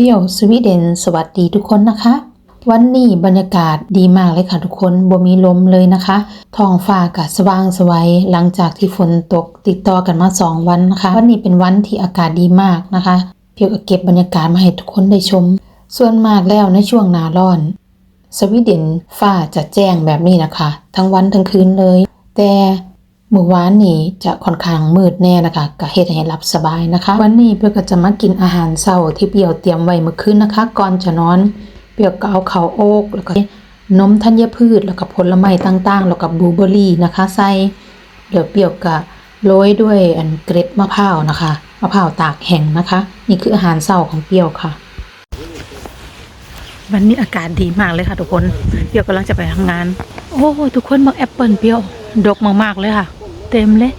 เปรี้ยวสวีเดนสวัสดีทุกคนนะคะ วันนี้บรรยากาศดีมากเลยค่ะทุกคนบ่มีลมเลยนะคะท้องฟ้าก็สว่างสวัยหลังจากที่ฝนตกติดต่อกันมาสองวันนะคะ วันนี้เป็นวันที่อากาศดีมากนะคะ เพียวก็เก็บบรรยากาศมาให้ทุกคนได้ชม ส่วนมากแล้วในช่วงหนาร้อน สวีเดนฟ้าจะแจ้งแบบนี้นะคะ ทั้งวันทั้งคืนเลย แต่ มื่อวานนี้จะค่อนข้างมืดแน่นะคะก็เฮ็ดให้หลับสบายนะคะ วันนี้เปียวก็จะมากินอาหารเช้าที่เปียวเตรียมไว้เมื่อคืนนะคะ ก่อนจะนอนเปียวก็เอาข้าวโอ๊กแล้วก็นมธัญพืชแล้วก็ผลไม้ต่างๆ แล้วก็บลูเบอร์รี่นะคะใส่เดี๋ยวเปียวก็โรยด้วยอันเกล็ดมะพร้าวนะคะมะพร้าวตากแห้งนะคะ นี่คืออาหารเช้าของเปียวค่ะ วันนี้อากาศดีมากเลยค่ะ ทุกคนเปียวกำลังจะไปทำงาน โอ้ทุกคนมาแอปเปิลเปียวดกมากๆเลยค่ะ เต็มเลย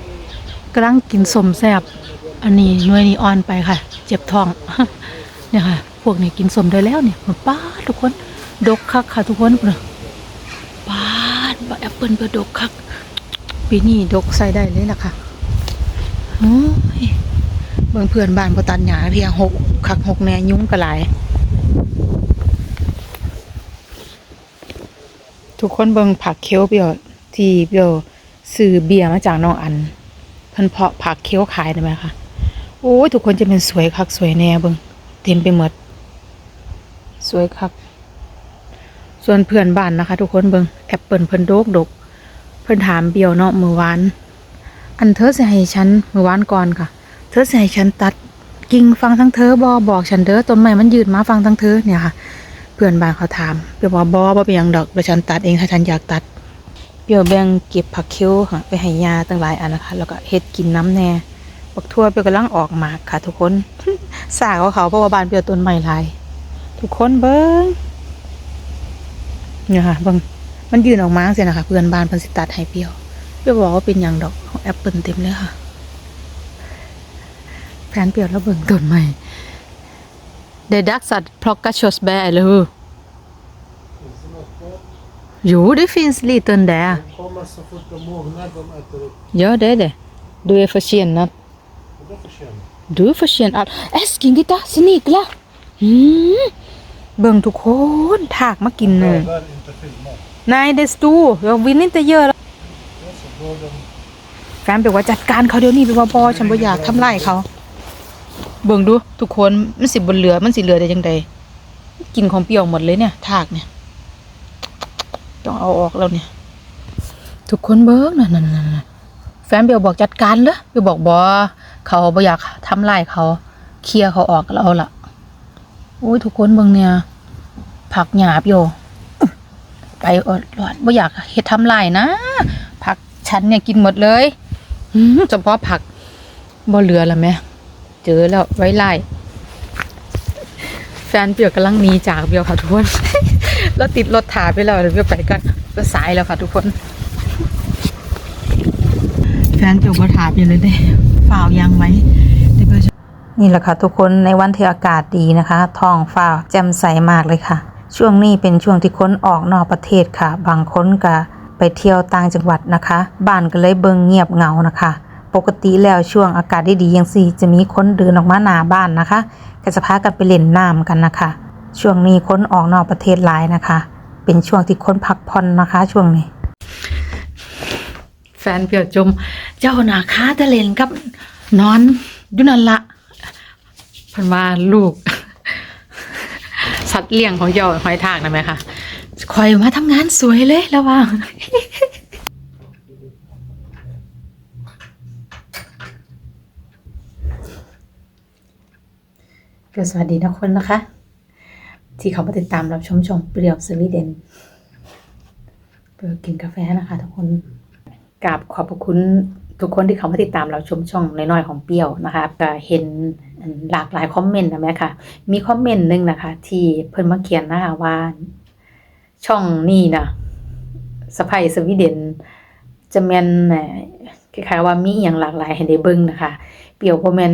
กำลังกินสมแซบอันนี้หน่วยนี้อ่อนไปค่ะ เจ็บท้องเนี่ยค่ะ พวกนี้กินสมได้แล้วเนี่ยป้าทุกคนดกคักค่ะทุกคนเป้าดว่าแอปเปิลเพื่อดกคักปีนี้ดกใส่ได้เลยล่ะค่ะโอ้ยเบิ่งเพื่อนบ้านพอตันหยาเทียหกคักหกแน่ยุ้งกระหลาย ทุกคนเบิ่งผักเคี้ยวเปียวที่เปียว ซื้อเบียร์มาจากน้องอันเพิ่นเพาะผักเคี้ยวขายได้ไหมคะโอ้ยทุกคนจะเป็นสวยคักสวยแน่เบิ่งเต็มไปหมด สวยคัก ส่วนเพื่อนบ้านนะคะ ทุกคนเบิ่งแอปเปิลเพิ่นโดกดก เพิ่นถามเบียวเนาะมื้อวาน อันเธอสิให้ฉันมื้อวานก่อนค่ะ เธอสิให้ฉันตัดกิ่งฟังทั้งเธอบ่บอกฉันเด้อต้นไม้มันยืนมาฟังทั้งเธอเนี่ยค่ะ เพื่อนบ้านเขาถามเปียวบอกบอบ่เป็นหยังดอกเดี๋ยวฉันตัดเองถ้าฉันอยากตัด เปียวแบ่งเก็บผักเคี้ยวค่ะไปให้ยาตั้งหลายอันนะคะ แล้วก็เฮ็ดกินน้ำแน่บักทั่วเปียวกำลังออกหมากค่ะ ทุกคนสากเขาเขาเพราะว่าบานเปียวต้นไม้หลาย ทุกคนเบิ้งเนี่ยค่ะเบิ้งมันยืนออกมาเสียนะคะ เพื่อนบานเพิ่นสิตัดให้เปียวเปียวบอกว่าเป็นหยังดอกของแอปเปิลเต็มเลยค่ะแฟนเปียวแล้วเบิ่งต้นไม้ Det är dags att plocka körsbär, eller hur? Jo, det finns liten där. Kommer så fort de mognar, de äter upp. Ja, det är det. Du är försenad. Du är försenad. Älskling, titta! Snigla! Mm. เบิ่งทุกคนถากมากินน่ะ Bär inte filma. นายเดสตู jag vill inte göra Och så går de แฟนบอกว่าจัดการเขาเดี๋ยวนี้ไปว่าบอฉันบ่อยากทำลายเขา เบิ่งดู ทุกคนมันสิบนเหลือมันสิเหลือได้จังใดกินของเปรี้ยวหมดเลยเนี่ย ถากเนี่ย ต้องเอาออกแล้วเนี่ย ทุกคนเบิ่งนั่นนั่นนั่นแฟนเบลบอกจัดการเลยเบลบอกบอเขาบ่อยากทำลายเขาเคลียร์เขาออกแล้วเอาละโอ้ยทุกคนเบิ่งเนี่ยผักหยาบโยไปอดรอดบ่อยากเฮ็ดทำลายนะ ผักฉันเนี่ยกินหมดเลยเฉพาะผักบ่เหลือแล้วแม่เจอแล้วไว้ไล่แฟนเปียวกำลังหนีจากเบียวค่ะทุกคน แล้วติดรถถาไปแล้วเดี๋ยวไปกันก็สายแล้วค่ะทุกคน แฟนเปียวก็ถาอยู่เลยเด้ฝ่าวยังไหมนี่แหละค่ะทุกคนในวันที่อากาศดีนะคะ ท้องฟ้าแจ่มใสมากเลยค่ะ ช่วงนี้เป็นช่วงที่คนออกนอกประเทศค่ะ บางคนก็ไปเที่ยวต่างจังหวัดนะคะ บ้านก็เลยเบิงเงียบเหงานะคะ ปกติแล้วช่วงอากาศดีๆอย่างสี่จะมีคนเดินออกมาหน้าบ้านนะคะ ก็จะพากันไปเล่นน้ำกันนะคะ ช่วงนี้คนออกนอกประเทศหลายนะคะ เป็นช่วงที่คนพักผ่อนนะคะ ช่วงนี้ แฟนเปียวจม เจ้าหนาคาตะเลนกับนอนอยู่นั่นละเพันว่าลูก สัตว์เลี้ยงของเจ้าหอยทากนะไหมคะคอยมาทำงานสวยเลยแล้วว่าก็สวัสดีนะคนนะคะ ที่เขามาติดตามรับชมชมเปรียวสวีเดนเปรียวกินกาแฟนะคะทุกคนกราบขอบพระคุณทุกคนที่เขามาติดตามเราชมช่องน้อยๆของเปรี้ยวนะคะก็เห็นหลากหลายคอมเมนต์นะแม่ค่ะ มีคอมเมนต์หนึงนะคะ ที่เพิ่นมาเขียนนะคะว่าช่องนี้นะสไปสวีเดนจะแมนเอ่อคล้ายๆว่ามีอย่างหลากหลายให้ได้เบิ่งนะคะ เปรียวบ่แมน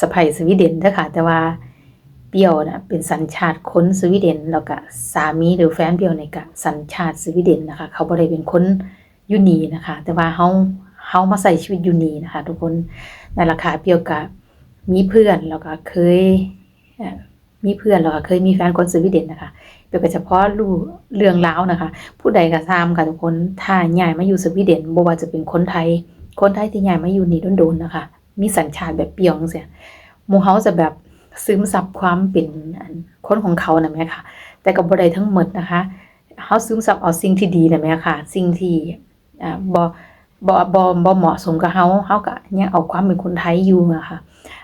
สไปสวีเดนเด้อค่ะ แต่ว่า เปียวนะเป็นสัญชาติคนสวีเดน แล้วก็สามีหรือแฟนเปียวในก็สัญชาติสวีเดนนะคะ เขาบ่ได้เป็นคนยูนีนะคะ แต่ว่าเฮาเฮามาใส่ชีวิตยูนีนะคะ ทุกคนนั่นล่ะค่ะเปียวก็มีเพื่อนแล้วก็เคยมีเพื่อนแล้วก็เคยมีแฟนคนสวีเดนนะคะเปียวก็เฉพาะรู้เรื่องราวนะคะ ผู้ใดก็ตามค่ะทุกคนถ้าย้ายมาอยู่สวีเดนบ่ว่าจะเป็นคนไทย คนไทยที่ย้ายมาอยู่นี่โดนๆนะคะ มีสัญชาติแบบเปียวจังซี่หมู่เฮาจะแบบ ซึมซับความเป็นอันคนของเขาน่ะแม่ค่ะ แต่ก็บ่ได้ทั้งหมดนะคะเฮาซึมซับเอาสิ่งที่ดีน่ะแม่ค่ะ สิ่งที่อ่าบ่บ่บ่บ่เหมาะสมกับเฮาเฮาก็ยังเอาความเป็นคนไทยอยู่อะค่ะ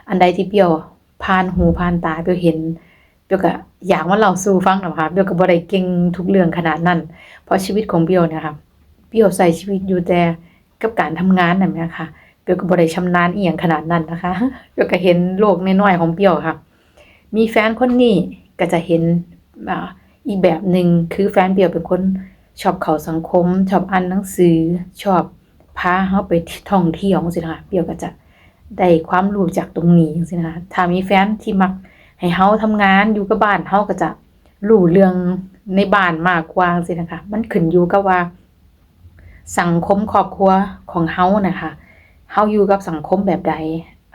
อันใดที่เปียวผ่านหูผ่านตาเปียวเห็นเปียวก็อยากมาเล่าสู่ฟังนะคะเปียวก็บ่ได้เก่งทุกเรื่องขนาดนั้น เพราะชีวิตของเปียวเนี่ยค่ะเปียวใช้ชีวิตอยู่แต่กับการทำงานนั่นแหละค่ะ เปียวก็บ่ได้ชำนาญอีหยังขนาดนั้นนะคะเปียวก็เห็นโลกน้อยๆของเปียวค่ะ มีแฟนคนนี้ก็จะเห็นอ่าอีกแบบหนึ่งคือแฟนเปียวเป็นคนชอบเข้าสังคม ชอบอ่านหนังสือ ชอบพาเฮาไปท่องเที่ยวจังซี่นะคะเปียวก็จะได้ความรู้จากตรงนี้จังซี่นะคะถ้ามีแฟนที่มักให้เฮาทำงานอยู่กับบ้านเฮาก็จะรู้เรื่องในบ้านมากกว่าสินะคะ มันขึ้นอยู่กับว่า สังคมครอบครัวของเฮานะคะ เฮาอยู่กับสังคมแบบใด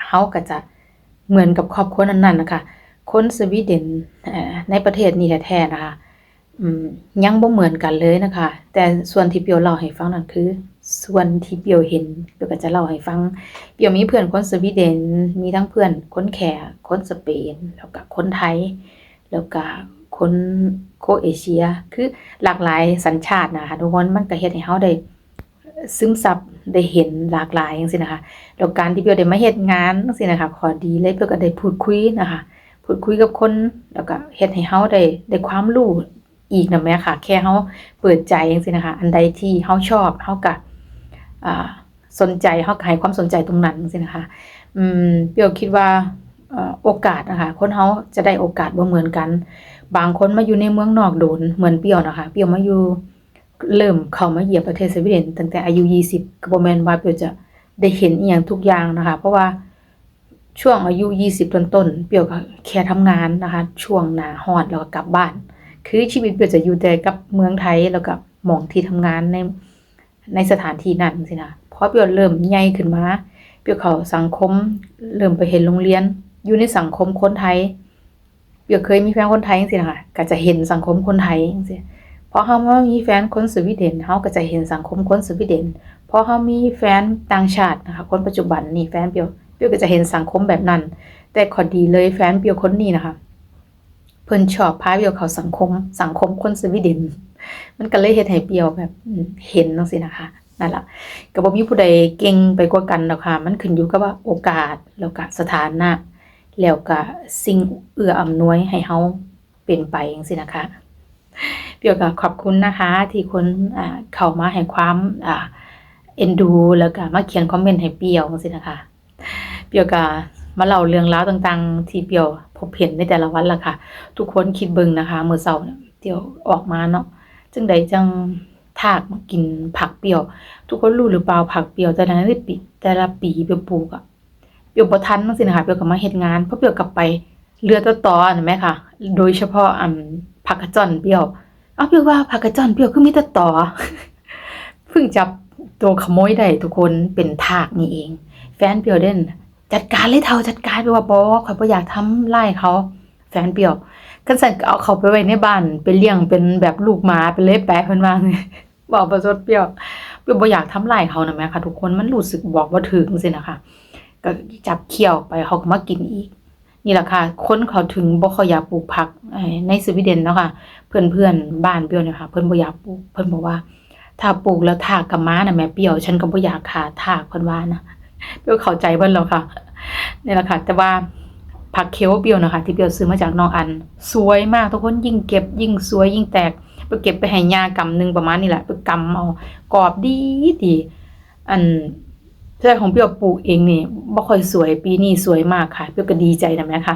เฮาก็จะเหมือนกับครอบครัวนั้นๆนะคะ คนสวีเดนในประเทศนี้แท้ๆนะคะยังบ่เหมือนกันเลยนะคะ แต่ส่วนที่เปียวเล่าให้ฟังนั่นคือ ส่วนที่เปียวเห็นเปียวก็จะเล่าให้ฟัง เปียวมีเพื่อนคนสวีเดน มีทั้งเพื่อนคนแขกคนสเปน แล้วก็คนไทย แล้วก็คนโคเอเชีย คือหลากหลายสัญชาตินะคะทุกคนมันก็เฮ็ดให้เฮาได้ ซึมซับได้เห็นหลากหลายจังซี่นะคะแล้วการที่เปียวได้มาเฮ็ดงานจังซี่นะคะขอดีเลยเปียวก็ได้พูดคุยนะคะ พูดคุยกับคนแล้วก็เฮ็ดให้เฮาได้ได้ความรู้อีกนะแม่ค่ะ แค่เฮาเปิดใจจังซี่นะคะ อันใดที่เฮาชอบเฮาก็อ่าสนใจเฮาก็ให้ความสนใจตรงนั้นจังซี่นะคะ อืมเปียวคิดว่าโอกาสนะคะ คนเฮาจะได้โอกาสบ่เหมือนกัน บางคนมาอยู่ในเมืองนอกโดนเหมือนเปียวนะคะ เปียวมาอยู่ เริ่มเข้ามาเหยียบประเทศสวีเดนตั้งแต่อายุ 20ก็บ่แม่นว่าเปียวจะได้เห็นอีหยังทุกอย่างนะคะ เพราะว่าช่วงอายุ 20 ต้นๆเปียวก็แค่ทำงานนะคะ ช่วงหน้าร้อนแล้วก็กลับบ้าน คือชีวิตเปียวจะอยู่แต่กับเมืองไทยแล้วก็หม่องที่ทำงานในในสถานที่นั้นสินะพอเปียวเริ่มใหญ่ขึ้นมาเปียวเข้าสังคมเริ่มไปเห็นโรงเรียน อยู่ในสังคมคนไทยเปียวเคยมีแฟนคนไทยจังซี่นะคะก็จะเห็นสังคมคนไทยจัง พอเฮามามีแฟนคนสวีเดนเฮาก็จะเห็นสังคมคนสวีเดนพอเฮามีแฟนต่างชาตินะคะคนปัจจุบันนี่แฟนเปียวเปียวก็จะเห็นสังคมแบบนั้น แต่ขอดีเลยแฟนเปียวคนนี้นะคะเพิ่นชอบพาเปียวเข้าสังคม สังคมคนสวีเดนมันก็เลยเฮ็ดให้เปียวแบบเห็นจังซี่นะคะนั่นแหละก็บ่มีผู้ใดเก่งไปกว่ากันดอกค่ะมันขึ้นอยู่กับว่าโอกาสแล้วก็สถานะแล้วก็สิ่งเอื้ออำนวยให้เฮาเป็นไปจังซี่นะคะ เปียวก็ขอบคุณนะคะ ที่คนเข้ามาให้ความเอ็นดู แล้วก็มาเขียนคอมเมนต์ให้เปียวจังซี่นะคะเปียวก็มาเล่าเรื่องราวต่างๆ ที่เปียวพบเห็นในแต่ละวันล่ะค่ะ ทุกคนคิดเบิ่งนะคะเมื้อเช้าเนี่ยเดี๋ยวออกมาเนาะจังใดจังทากมากินผักเปรี้ยว ทุกคนรู้หรือเปล่าผักเปรี้ยวแต่ละปีแต่ละปีเปียวปลูกอะเปียวบ่ทันจังซี่นะคะเปียวก็มาเฮ็ดงานเพราะเปียวกลับไปเรือต่อตอนั่นแหมค่ะโดยเฉพาะอัน ผักกระจอนเปรี้ยวเอาเปียวว่าผักกระจอนเปรี้ยวคือมีแต่ต่อเพิ่งจับตัวขโมยได้ทุกคนเป็นทากนี่เอง แฟนเปียวเด่นจัดการเลยเท่าจัดการไปว่าบอข่อยบ่อยากทำไล่เขา แฟนเปียวกันสั่นเอาเขาไปไว้ในบ้านไปเลี้ยงเป็นแบบลูกหมาไปเลยแปะเพิ่นว่าเลยบอกประชดเปรี้ยวเปรี้ยวบ่อยากทำลายเขานะแม่ค่ะ ทุกคนมันรู้สึกบอกบ่าถึงจังซี่นะคะก็จับเคี่ยวไปเขาก็มากินอีก นี่แหละค่ะคนเขาถึงบ่ค่อยอยากปลูกผักในสวีเดนเนาะค่ะ เพื่อนๆบ้านเปรี้ยวเนี่ยค่ะ เพิ่นบ่อยากปลูกเพิ่นบอกว่า ถ้าปลูกแล้วทากกับม้าน่ะแม่เปรี้ยวฉันก็บ่อยากขาทากเพิ่นว่านะเปรี้ยวเข้าใจเพิ่อนแล้วค่ะนี่แหละค่ะ แต่ว่าผักเคี้ยวเปรี้ยวนะคะที่เปรี้ยวซื้อมาจากน้องอัน สวยมากทุกคนยิ่งเก็บยิ่งสวยยิ่งแตกไปเก็บไปให้ยากำหนึงประมาณนี้แหละไปกำเอากรอบดีดีอัน เพื่อของเปรี้ยวปลูกเองนี่บ่ค่อยสวยปีนี้สวยมากค่ะเปรี้ยวก็ดีใจนะแม่ค่ะ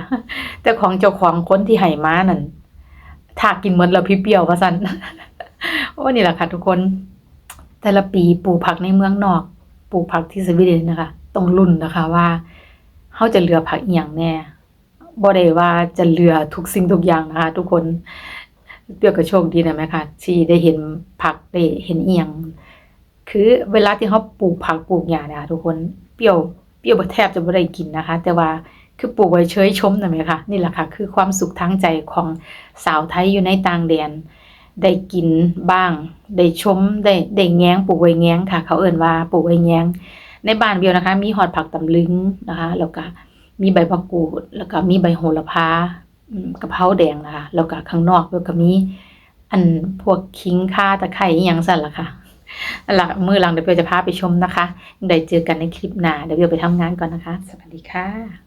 แต่ของเจ้าของคนที่ให้มานั่นถากกินหมดแล้วพี่เปรี้ยวว่าซั่นโอ้นี่แหละค่ะทุกคน แต่ละปีปลูกผักในเมืองนอก ปลูกผักที่สวีเดนนะคะต้องลุ้นนะคะว่าเขาจะเหลือผักอีหยังแน่บ่ได้ว่าจะเหลือทุกสิ่งทุกอย่างนะคะ ทุกคนเปรียวก็โชคดีนะแม่ค่ะที่ได้เห็นผักได้เห็นอีหยัง คือเวลาที่เขาปลูกผักปลูกหญ้านะคะทุกคนเปรี้ยวเปรี้ยวแทบจะบ่ได้กินนะคะ แต่ว่าคือปลูกไว้เฉยชมนะไหมคะนี่แหละค่ะ คือความสุขทางใจของสาวไทยอยู่ในต่างแดนได้กินบ้าง ได้ชมได้ได้แง้งปลูกไว้แง้งค่ะ เขาเอ่นว่าปลูกไว้แง้ง ในบ้านเบียวนะคะ มีหอดผักตำลึงนะคะแล้วก็มีใบมะกรูด แล้วก็มีใบโหระพาอืมกะเพราแดงนะคะแล้วก็ข้างนอกเบียวก็มีอันพวกขิงข่าตะไคร้อหยังสั่นล่ะค่ะ หลังมือหลังเดี๋ยวเบลจะพาไปชมนะคะได้เจอกันในคลิปหน้าเดี๋ยวเบลไปทำงานก่อนนะคะ สวัสดีค่ะ